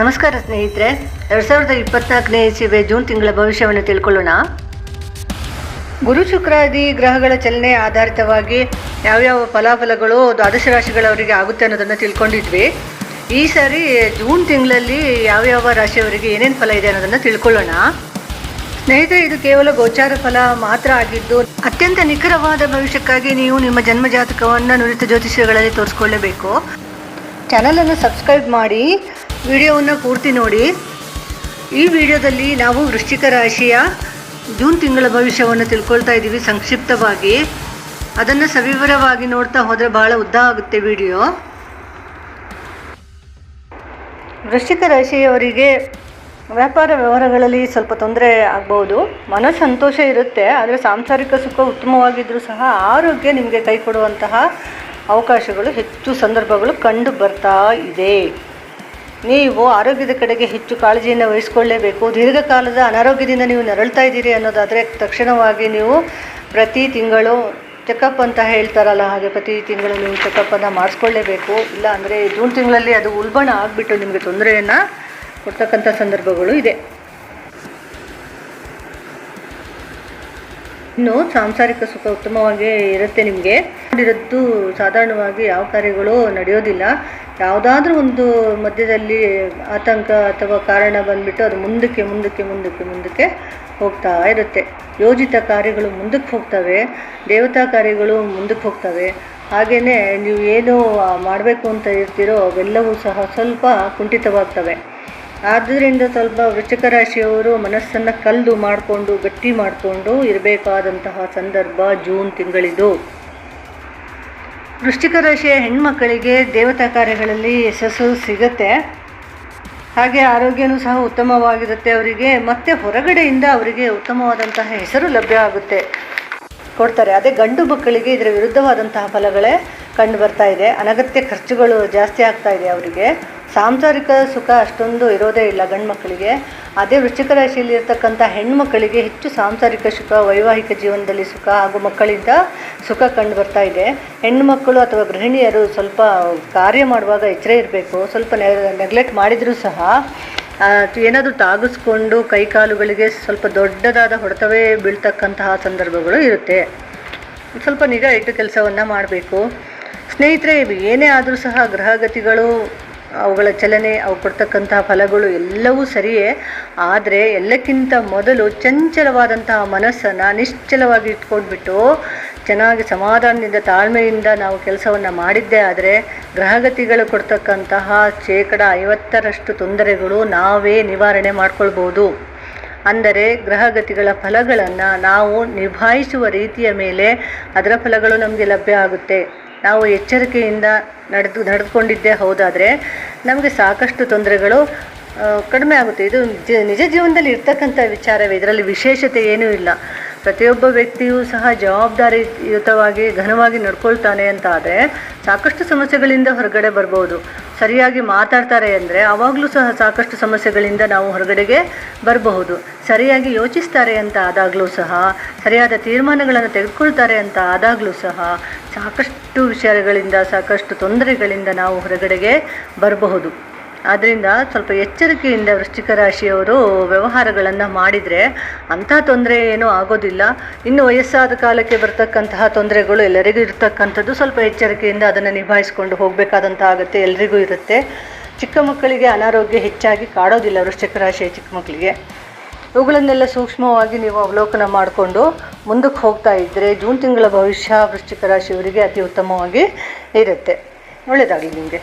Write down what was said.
ನಮಸ್ಕಾರ ಸ್ನೇಹಿತರೆ. ಎರಡು ಸಾವಿರದ ಇಪ್ಪತ್ನಾಲ್ಕನೇ ಇಸಿವೆ ಜೂನ್ ತಿಂಗಳ ಭವಿಷ್ಯವನ್ನು ತಿಳ್ಕೊಳ್ಳೋಣ. ಗುರು ಶುಕ್ರಾದಿ ಗ್ರಹಗಳ ಚಲನೆ ಆಧಾರಿತವಾಗಿ ಯಾವ್ಯಾವ ಫಲಾಫಲಗಳು ದ್ವಾದಶ ರಾಶಿಗಳವರಿಗೆ ಆಗುತ್ತೆ ಅನ್ನೋದನ್ನು ತಿಳ್ಕೊಂಡಿದ್ವಿ. ಈ ಸಾರಿ ಜೂನ್ ತಿಂಗಳಲ್ಲಿ ಯಾವ್ಯಾವ ರಾಶಿಯವರಿಗೆ ಏನೇನು ಫಲ ಇದೆ ಅನ್ನೋದನ್ನು ತಿಳ್ಕೊಳ್ಳೋಣ. ಸ್ನೇಹಿತರೆ, ಇದು ಕೇವಲ ಗೋಚಾರ ಫಲ ಮಾತ್ರ ಆಗಿದ್ದು, ಅತ್ಯಂತ ನಿಖರವಾದ ಭವಿಷ್ಯಕ್ಕಾಗಿ ನೀವು ನಿಮ್ಮ ಜನ್ಮ ಜಾತಕವನ್ನು ನುರಿತ ಜ್ಯೋತಿಷ್ಯಗಳಲ್ಲಿ ತೋರಿಸ್ಕೊಳ್ಳಬೇಕು. ಚಾನಲನ್ನು ಸಬ್ಸ್ಕ್ರೈಬ್ ಮಾಡಿ ವಿಡಿಯೋವನ್ನು ಪೂರ್ತಿ ನೋಡಿ. ಈ ವಿಡಿಯೋದಲ್ಲಿ ನಾವು ವೃಶ್ಚಿಕ ರಾಶಿಯ ಜೂನ್ ತಿಂಗಳ ಭವಿಷ್ಯವನ್ನು ತಿಳ್ಕೊಳ್ತಾ ಇದ್ದೀವಿ ಸಂಕ್ಷಿಪ್ತವಾಗಿ. ಅದನ್ನು ಸವಿವರವಾಗಿ ನೋಡ್ತಾ ಹೋದರೆ ಬಹಳ ಉದ್ದ ಆಗುತ್ತೆ ವಿಡಿಯೋ. ವೃಶ್ಚಿಕ ರಾಶಿಯವರಿಗೆ ವ್ಯಾಪಾರ ವ್ಯವಹಾರಗಳಲ್ಲಿ ಸ್ವಲ್ಪ ತೊಂದರೆ ಆಗ್ಬೋದು. ಮನ ಇರುತ್ತೆ, ಆದರೆ ಸಾಂಸಾರಿಕ ಸುಖ ಉತ್ತಮವಾಗಿದ್ದರೂ ಸಹ ಆರೋಗ್ಯ ನಿಮಗೆ ಕೈ ಕೊಡುವಂತಹ ಅವಕಾಶಗಳು ಹೆಚ್ಚು ಸಂದರ್ಭಗಳು ಕಂಡು ಬರ್ತಾ ಇದೆ. ನೀವು ಆರೋಗ್ಯದ ಕಡೆಗೆ ಹೆಚ್ಚು ಕಾಳಜಿಯನ್ನು ವಹಿಸ್ಕೊಳ್ಳೇಬೇಕು. ದೀರ್ಘಕಾಲದ ಅನಾರೋಗ್ಯದಿಂದ ನೀವು ನರಳ್ತಾ ಇದ್ದೀರಿ ಅನ್ನೋದಾದರೆ ತಕ್ಷಣವಾಗಿ ನೀವು ಪ್ರತಿ ತಿಂಗಳು ಚೆಕಪ್ ಅಂತ ಹೇಳ್ತಾರಲ್ಲ, ಹಾಗೆ ಪ್ರತಿ ತಿಂಗಳು ನೀವು ಚೆಕಪ್ಪನ್ನು ಮಾಡಿಸ್ಕೊಳ್ಳೇಬೇಕು. ಇಲ್ಲ ಅಂದರೆ ಜೂನ್ ತಿಂಗಳಲ್ಲಿ ಅದು ಉಲ್ಬಣ ಆಗಿಬಿಟ್ಟು ನಿಮಗೆ ತೊಂದರೆಯನ್ನು ಕೊಡ್ತಕ್ಕಂಥ ಸಂದರ್ಭಗಳು ಇದೆ. ಇನ್ನು ಸಾಂಸಾರಿಕ ಸುಖ ಉತ್ತಮವಾಗಿ ಇರುತ್ತೆ ನಿಮಗೆ. ಇರದ್ದು ಸಾಧಾರಣವಾಗಿ ಯಾವ ಕಾರ್ಯಗಳು ನಡೆಯೋದಿಲ್ಲ. ಯಾವುದಾದ್ರೂ ಒಂದು ಮಧ್ಯದಲ್ಲಿ ಆತಂಕ ಅಥವಾ ಕಾರಣ ಬಂದ್ಬಿಟ್ಟು ಅದು ಮುಂದಕ್ಕೆ ಮುಂದಕ್ಕೆ ಮುಂದಕ್ಕೆ ಮುಂದಕ್ಕೆ ಹೋಗ್ತಾ ಇರುತ್ತೆ. ಯೋಜಿತ ಕಾರ್ಯಗಳು ಮುಂದಕ್ಕೆ ಹೋಗ್ತವೆ, ದೇವತಾ ಕಾರ್ಯಗಳು ಮುಂದಕ್ಕೆ ಹೋಗ್ತವೆ. ಹಾಗೆಯೇ ನೀವು ಏನು ಮಾಡಬೇಕು ಅಂತ ಇರ್ತೀರೋ ಅವೆಲ್ಲವೂ ಸಹ ಸ್ವಲ್ಪ ಕುಂಠಿತವಾಗ್ತವೆ. ಆದ್ದರಿಂದ ಸ್ವಲ್ಪ ವೃಶ್ಚಿಕ ರಾಶಿಯವರು ಮನಸ್ಸನ್ನು ಕಲ್ಲು ಮಾಡಿಕೊಂಡು, ಗಟ್ಟಿ ಮಾಡಿಕೊಂಡು ಇರಬೇಕಾದಂತಹ ಸಂದರ್ಭ ಜೂನ್ ತಿಂಗಳಿದು. ವೃಶ್ಚಿಕ ರಾಶಿಯ ಹೆಣ್ಮಕ್ಕಳಿಗೆ ದೇವತಾ ಕಾರ್ಯಗಳಲ್ಲಿ ಯಶಸ್ಸು ಸಿಗುತ್ತೆ. ಹಾಗೆ ಆರೋಗ್ಯನೂ ಸಹ ಉತ್ತಮವಾಗಿರುತ್ತೆ ಅವರಿಗೆ. ಮತ್ತೆ ಹೊರಗಡೆಯಿಂದ ಅವರಿಗೆ ಉತ್ತಮವಾದಂತಹ ಹೆಸರು ಲಭ್ಯ ಆಗುತ್ತೆ. ಕೊಡ್ತಾರೆ. ಅದೇ ಗಂಡು ಮಕ್ಕಳಿಗೆ ಇದರ ವಿರುದ್ಧವಾದಂತಹ ಫಲಗಳೇ ಕಂಡು ಬರ್ತಾ ಇದೆ. ಅನಗತ್ಯ ಖರ್ಚುಗಳು ಜಾಸ್ತಿ ಆಗ್ತಾ ಇದೆ ಅವರಿಗೆ. ಸಾಂಸಾರಿಕ ಸುಖ ಅಷ್ಟೊಂದು ಇರೋದೇ ಇಲ್ಲ ಗಂಡು ಮಕ್ಕಳಿಗೆ ಅದೇ ವೃಶ್ಚಿಕ ರಾಶಿಯಲ್ಲಿ ಇರ್ತಕ್ಕಂಥ ಹೆಣ್ಮಕ್ಕಳಿಗೆ ಹೆಚ್ಚು ಸಾಂಸಾರಿಕ ಸುಖ, ವೈವಾಹಿಕ ಜೀವನದಲ್ಲಿ ಸುಖ ಹಾಗೂ ಮಕ್ಕಳಿಂದ ಸುಖ ಕಂಡು ಬರ್ತಾ ಇದೆ. ಹೆಣ್ಣುಮಕ್ಕಳು ಅಥವಾ ಗೃಹಿಣಿಯರು ಸ್ವಲ್ಪ ಕಾರ್ಯ ಮಾಡುವಾಗ ಎಚ್ಚರ ಇರಬೇಕು. ಸ್ವಲ್ಪ ನೆಗ್ಲೆಕ್ಟ್ ಮಾಡಿದರೂ ಸಹ ಏನಾದರೂ ತಾಗಿಸ್ಕೊಂಡು ಕೈಕಾಲುಗಳಿಗೆ ಸ್ವಲ್ಪ ದೊಡ್ಡದಾದ ಹೊಡೆತವೇ ಬೀಳ್ತಕ್ಕಂತಹ ಸಂದರ್ಭಗಳು ಇರುತ್ತೆ. ಸ್ವಲ್ಪ ನಿಗಾ ಇಟ್ಟು ಕೆಲಸವನ್ನು ಮಾಡಬೇಕು. ಸ್ನೇಹಿತರೆ, ಏನೇ ಆದರೂ ಸಹ ಗ್ರಹಗತಿಗಳು ಅವುಗಳ ಚಲನೆ, ಅವು ಕೊಡ್ತಕ್ಕಂತಹ ಫಲಗಳು ಎಲ್ಲವೂ ಸರಿಯೇ. ಆದರೆ ಎಲ್ಲಕ್ಕಿಂತ ಮೊದಲು ಚಂಚಲವಾದಂತಹ ಮನಸ್ಸನ್ನು ನಿಶ್ಚಲವಾಗಿ ಇಟ್ಕೊಂಡ್ಬಿಟ್ಟು ಚೆನ್ನಾಗಿ ಸಮಾಧಾನದಿಂದ, ತಾಳ್ಮೆಯಿಂದ ನಾವು ಕೆಲಸವನ್ನು ಮಾಡಿದ್ದೇ ಆದರೆ ಗ್ರಹಗತಿಗಳು ಕೊಡ್ತಕ್ಕಂತಹ ಶೇಕಡ ಐವತ್ತರಷ್ಟು ತೊಂದರೆಗಳು ನಾವೇ ನಿವಾರಣೆ ಮಾಡ್ಕೊಳ್ಬೋದು. ಅಂದರೆ ಗ್ರಹಗತಿಗಳ ಫಲಗಳನ್ನು ನಾವು ನಿಭಾಯಿಸುವ ರೀತಿಯ ಮೇಲೆ ಅದರ ಫಲಗಳು ನಮಗೆ ಲಭ್ಯ ಆಗುತ್ತೆ. ನಾವು ಎಚ್ಚರಿಕೆಯಿಂದ ನಡೆದು, ನಡೆದುಕೊಂಡಿದ್ದೇ ಹೌದಾದರೆ ನಮಗೆ ಸಾಕಷ್ಟು ತೊಂದರೆಗಳು ಕಡಿಮೆ ಆಗುತ್ತೆ. ಇದು ನಿಜ ಜೀವನದಲ್ಲಿ ಇರ್ತಕ್ಕಂಥ ವಿಚಾರವೇ. ಇದರಲ್ಲಿ ವಿಶೇಷತೆ ಏನೂ ಇಲ್ಲ. ಪ್ರತಿಯೊಬ್ಬ ವ್ಯಕ್ತಿಯೂ ಸಹ ಜವಾಬ್ದಾರಿಯುತವಾಗಿ ಘನವಾಗಿ ನಡ್ಕೊಳ್ತಾನೆ ಅಂತ ಆದರೆ ಸಾಕಷ್ಟು ಸಮಸ್ಯೆಗಳಿಂದ ಹೊರಗಡೆ ಬರ್ಬೋದು. ಸರಿಯಾಗಿ ಮಾತಾಡ್ತಾರೆ ಅಂದರೆ ಆವಾಗಲೂ ಸಹ ಸಾಕಷ್ಟು ಸಮಸ್ಯೆಗಳಿಂದ ನಾವು ಹೊರಗಡೆಗೆ ಬರಬಹುದು. ಸರಿಯಾಗಿ ಯೋಚಿಸ್ತಾರೆ ಅಂತ ಆದಾಗಲೂ ಸಹ, ಸರಿಯಾದ ತೀರ್ಮಾನಗಳನ್ನು ತೆಗೆದುಕೊಳ್ತಾರೆ ಅಂತ ಆದಾಗಲೂ ಸಹ ಸಾಕಷ್ಟು ವಿಷಯಗಳಿಂದ, ಸಾಕಷ್ಟು ತೊಂದರೆಗಳಿಂದ ನಾವು ಹೊರಗಡೆಗೆ ಬರಬಹುದು. ಆದ್ದರಿಂದ ಸ್ವಲ್ಪ ಎಚ್ಚರಿಕೆಯಿಂದ ವೃಶ್ಚಿಕ ರಾಶಿಯವರು ವ್ಯವಹಾರಗಳನ್ನು ಮಾಡಿದರೆ ಅಂಥ ತೊಂದರೆ ಏನೂ ಆಗೋದಿಲ್ಲ. ಇನ್ನು ವಯಸ್ಸಾದ ಕಾಲಕ್ಕೆ ಬರ್ತಕ್ಕಂತಹ ತೊಂದರೆಗಳು ಎಲ್ಲರಿಗೂ ಇರ್ತಕ್ಕಂಥದ್ದು ಸ್ವಲ್ಪ ಎಚ್ಚರಿಕೆಯಿಂದ ಅದನ್ನು ನಿಭಾಯಿಸ್ಕೊಂಡು ಹೋಗಬೇಕಾದಂಥ ಆಗುತ್ತೆ ಎಲ್ರಿಗೂ ಇರುತ್ತೆ. ಚಿಕ್ಕ ಮಕ್ಕಳಿಗೆ ಅನಾರೋಗ್ಯ ಹೆಚ್ಚಾಗಿ ಕಾಡೋದಿಲ್ಲ ವೃಶ್ಚಿಕ ರಾಶಿಯ ಚಿಕ್ಕ ಮಕ್ಕಳಿಗೆ. ಇವುಗಳನ್ನೆಲ್ಲ ಸೂಕ್ಷ್ಮವಾಗಿ ನೀವು ಅವಲೋಕನ ಮಾಡಿಕೊಂಡು ಮುಂದಕ್ಕೆ ಹೋಗ್ತಾ ಇದ್ದರೆ ಜೂನ್ ತಿಂಗಳ ಭವಿಷ್ಯ ವೃಶ್ಚಿಕ ರಾಶಿಯವರಿಗೆ ಅತಿ ಉತ್ತಮವಾಗಿ ಇರುತ್ತೆ. ಒಳ್ಳೆಯದಾಗಲಿ ನಿಮಗೆ.